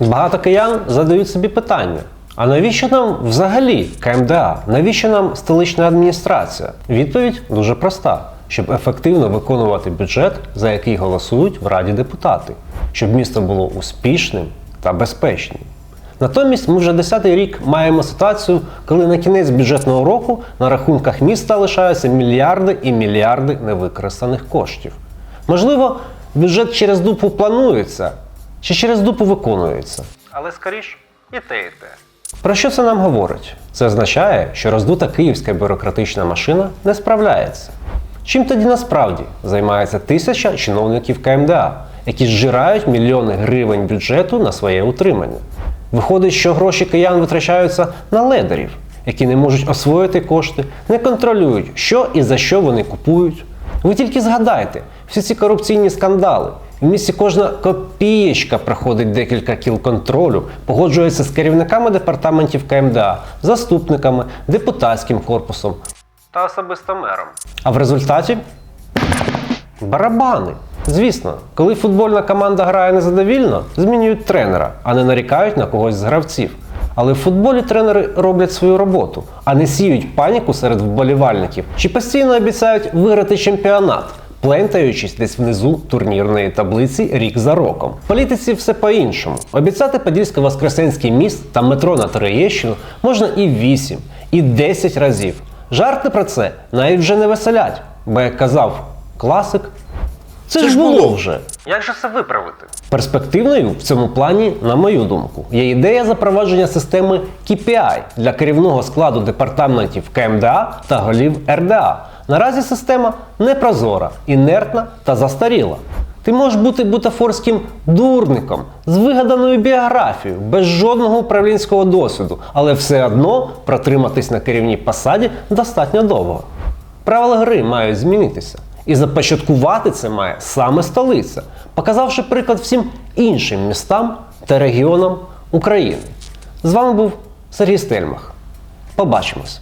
Багато киян задають собі питання. А навіщо нам взагалі КМДА? Навіщо нам столична адміністрація? Відповідь дуже проста: щоб ефективно виконувати бюджет, за який голосують в Раді депутати, щоб місто було успішним та безпечним. Натомість ми вже 10-й рік маємо ситуацію, коли на кінець бюджетного року на рахунках міста лишаються мільярди і мільярди невикористаних коштів. Можливо, бюджет через дупу планується чи через дупу виконується. Але скоріш і те, і те. Про що це нам говорить? Це означає, що роздута київська бюрократична машина не справляється. Чим тоді насправді займається тисяча чиновників КМДА, які зжирають мільйони гривень бюджету на своє утримання? Виходить, що гроші киян витрачаються на ледерів, які не можуть освоїти кошти, не контролюють, що і за що вони купують. Ви тільки згадайте всі ці корупційні скандали. В місті кожна копієчка проходить декілька кіл контролю, погоджується з керівниками департаментів КМДА, заступниками, депутатським корпусом та особисто мером. А в результаті барабани. Звісно, коли футбольна команда грає незадовільно, змінюють тренера, а не нарікають на когось з гравців. Але в футболі тренери роблять свою роботу, а не сіють паніку серед вболівальників чи постійно обіцяють виграти чемпіонат, плентаючись десь внизу турнірної таблиці рік за роком. В політиці все по-іншому. Обіцяти Подільсько-Воскресенський міст та метро на Троєщину можна і 8, і 10 разів. Жарти про це навіть вже не веселять, бо як казав класик, це, ж було вже. Як же це виправити? Перспективною в цьому плані, на мою думку, є ідея запровадження системи KPI для керівного складу департаментів КМДА та голів РДА. Наразі система непрозора, інертна та застаріла. Ти можеш бути бутафорським дурником з вигаданою біографією, без жодного управлінського досвіду, але все одно протриматись на керівній посаді достатньо довго. Правила гри мають змінитися. І започаткувати це має саме столиця, показавши приклад всім іншим містам та регіонам України. З вами був Сергій Стельмах. Побачимось!